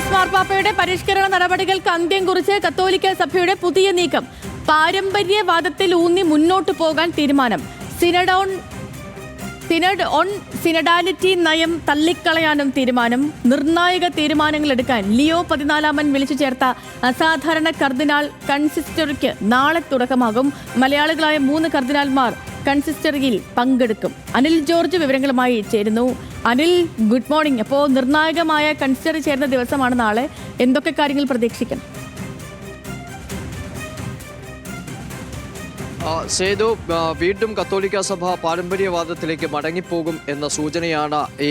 Francis മാർപ്പാപ്പയുടെ പരിഷ്കരണ നടപടികൾക്ക് അന്ത്യം കുറിച്ച് കത്തോലിക്ക സഭയുടെ പുതിയ നീക്കം. പാരമ്പര്യവാദത്തിൽ ഊന്നി മുന്നോട്ടു പോകാൻ തീരുമാനം. സിനഡോൺ സിനഡ് ഓൺ സിനഡാലിറ്റി നയം തള്ളിക്കളയാനും തീരുമാനം. നിർണായക തീരുമാനങ്ങൾ എടുക്കാൻ ലിയോ പതിനാലാമൻ വിളിച്ചു ചേർത്ത അസാധാരണ കർദിനാൾ കൺസിസ്റ്ററിക്ക് നാളെ തുടക്കമാകും. മലയാളികളായ മൂന്ന് കർദിനാൾമാർ കൺസിസ്റ്ററിയിൽ പങ്കെടുക്കും. അനിൽ ജോർജ് വിവരങ്ങളുമായി ചേരുന്നു. Anil good morning. അപ്പോൾ നിർണായകമായ കൺസിസ്റ്ററി ചേരുന്ന ദിവസമാണ് നാളെ. എന്തൊക്കെ കാര്യങ്ങൾ പ്രതീക്ഷിക്കണം സേതു വീണ്ടും കത്തോലിക്ക സഭ പാരമ്പര്യവാദത്തിലേക്ക് മടങ്ങിപ്പോകും എന്ന സൂചനയാണ് ഈ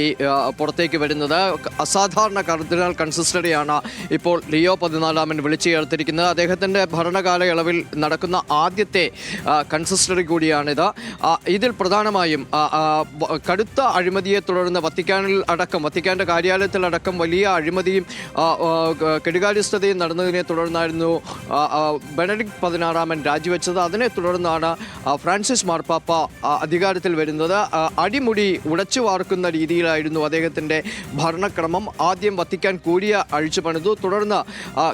പുറത്തേക്ക് വരുന്നത്. അസാധാരണ കർദിനാൾ കൺസിസ്റ്ററിയാണ് ഇപ്പോൾ ലിയോ പതിനാലാമൻ വിളിച്ചു ചേർത്തിരിക്കുന്നത് അദ്ദേഹത്തിന്റെ ഭരണകാലയളവിൽ നടക്കുന്ന ആദ്യത്തെ കൺസിസ്റ്ററി കൂടിയാണിത്. ഇതിൽ പ്രധാനമായും കടുത്ത അഴിമതിയെ തുടർന്ന് വത്തിക്കാനിൽ അടക്കം വത്തിക്കാന്റെ കാര്യാലയത്തിലടക്കം വലിയ അഴിമതിയും കെടുകാര്യസ്ഥതയും നടന്നതിനെ തുടർന്നായിരുന്നു ബെനഡിക് പതിനാറാമൻ രാജിവെച്ചത്. അതിനെ തുടർന്നാണ് ഫ്രാൻസിസ് മാർപ്പാപ്പ അധികാരത്തിൽ വരുന്നത്. അടിമുടി ഉടച്ചു വാർക്കുന്ന രീതിയിലായിരുന്നു അദ്ദേഹത്തിന്റെ ഭരണക്രമം. ആദ്യം വത്തിക്കാൻ കൂടിയ അഴിച്ചു പണിതു. തുടർന്ന്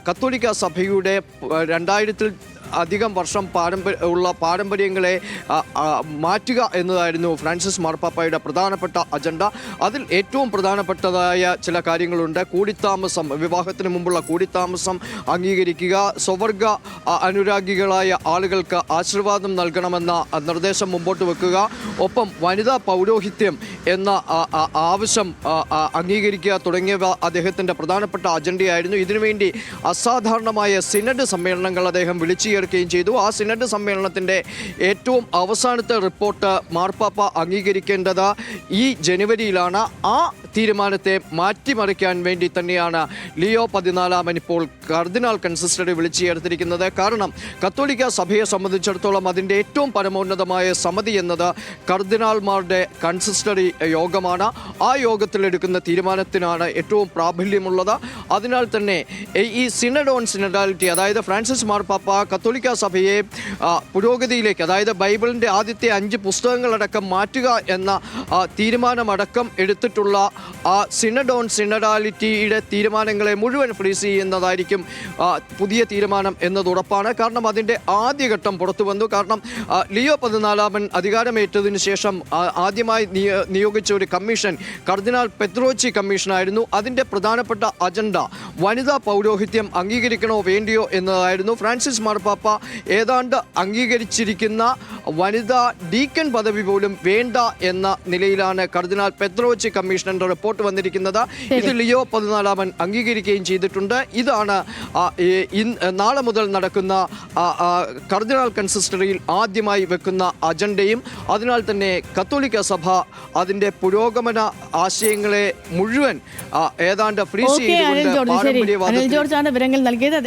കത്തോലിക്ക സഭയുടെ രണ്ടായിരത്തിൽ അധികം വർഷം പാരമ്പര്യ ഉള്ള പാരമ്പര്യങ്ങളെ മാറ്റുക എന്നതായിരുന്നു ഫ്രാൻസിസ് മാർപ്പാപ്പയുടെ പ്രധാനപ്പെട്ട അജണ്ട. അതിൽ ഏറ്റവും പ്രധാനപ്പെട്ടതായ ചില കാര്യങ്ങളുണ്ട്. കൂടിത്താമസം വിവാഹത്തിന് മുമ്പുള്ള കൂടിത്താമസം അംഗീകരിക്കുക സ്വവർഗ അനുരാഗികളായ ആളുകൾക്ക് ആശീർവാദം നൽകണമെന്ന നിർദ്ദേശം മുമ്പോട്ട് വെക്കുക. ഒപ്പം വനിതാ പൗരോഹിത്യം എന്ന ആവശ്യം അംഗീകരിക്കുക തുടങ്ങിയവ അദ്ദേഹത്തിന്റെ പ്രധാനപ്പെട്ട അജണ്ടയായിരുന്നു. ഇതിനുവേണ്ടി അസാധാരണമായ സിനഡ് സമ്മേളനങ്ങൾ അദ്ദേഹം വിളിച്ചു ചേർക്കുകയും ചെയ്തു. ആ സിനഡ് സമ്മേളനത്തിന്റെ ഏറ്റവും അവസാനത്തെ റിപ്പോർട്ട് മാർപ്പാപ്പ അംഗീകരിക്കേണ്ടത് ഈ ജനുവരിയിലാണ്. ആ തീരുമാനത്തെ മാറ്റിമറിക്കാൻ വേണ്ടി തന്നെയാണ് ലിയോ പതിനാലാമൻ ഇപ്പോൾ കർദിനാൾ കൺസിസ്റ്ററി വിളിച്ചു ചേർത്തിരിക്കുന്നത് കാരണം കത്തോലിക്ക സഭയെ സംബന്ധിച്ചിടത്തോളം അതിന്റെ ഏറ്റവും പരമോന്നതമായ സമിതി എന്നത് കർദിനാൾമാരുടെ കൺസിസ്റ്ററി യോഗമാണ്. ആ യോഗത്തിലെടുക്കുന്ന തീരുമാനത്തിനാണ് ഏറ്റവും പ്രാബല്യമുള്ളത്. അതിനാൽ തന്നെ ഈ- ഈ സിനഡ് ഓൺ സിനഡാലിറ്റി അതായത് ഫ്രാൻസിസ് മാർപ്പാപ്പ കത്തോലിക്ക സഭയെ പുരോഗതിയിലേക്ക് അതായത് ബൈബിളിന്റെ ആദ്യത്തെ അഞ്ച് പുസ്തകങ്ങളടക്കം മാറ്റുക എന്ന തീരുമാനമടക്കം എടുത്തിട്ടുള്ള ആ സിനഡോൺ സിനഡാലിറ്റിയുടെ തീരുമാനങ്ങളെ മുഴുവൻ ഫ്രീസ് ചെയ്യുന്നതായിരിക്കും പുതിയ തീരുമാനം എന്നത് ഉറപ്പാണ് കാരണം അതിന്റെ ആദ്യഘട്ടം പുറത്തു വന്നു കാരണം ലിയോ പതിനാലാമൻ അധികാരമേറ്റതിന് ശേഷം ആദ്യമായി നിയോഗിച്ച ഒരു കമ്മീഷൻ കർദിനാൾ പെത്രോച്ചി കമ്മീഷനായിരുന്നു. അതിന്റെ പ്രധാനപ്പെട്ട അജണ്ട വനിതാ പൗരോഹിത്യം അംഗീകരിക്കണോ വേണ്ടിയോ എന്നതായിരുന്നു. ഫ്രാൻസിസ് മാർപ്പാപ്പ ഏതാണ്ട് അംഗീകരിച്ചിരിക്കുന്ന വനിതാ ഡീക്കൻ പദവി പോലും വേണ്ട എന്ന നിലയിലാണ് കർദിനാൾ പെത്രോച്ചി കമ്മീഷണറുടെ റിപ്പോർട്ട് വന്നിരിക്കുന്നത്. ഇത് ലിയോ പതിനാലാമൻ അംഗീകരിക്കുകയും ചെയ്തിട്ടുണ്ട്. ഇതാണ് നാളെ മുതൽ നടക്കുന്ന കർദിനാൾ കൺസിസ്റ്ററിയിൽ ആദ്യമായി വെക്കുന്ന അജണ്ടയും അതിനാൽ തന്നെ കത്തോലിക്ക സഭ അതിന്റെ പുരോഗമന ആശയങ്ങളെ മുഴുവൻ ഏതാണ്ട് ഫ്രീസ് ചെയ്തുകൊണ്ട് വിവരങ്ങൾ നൽകിയത്.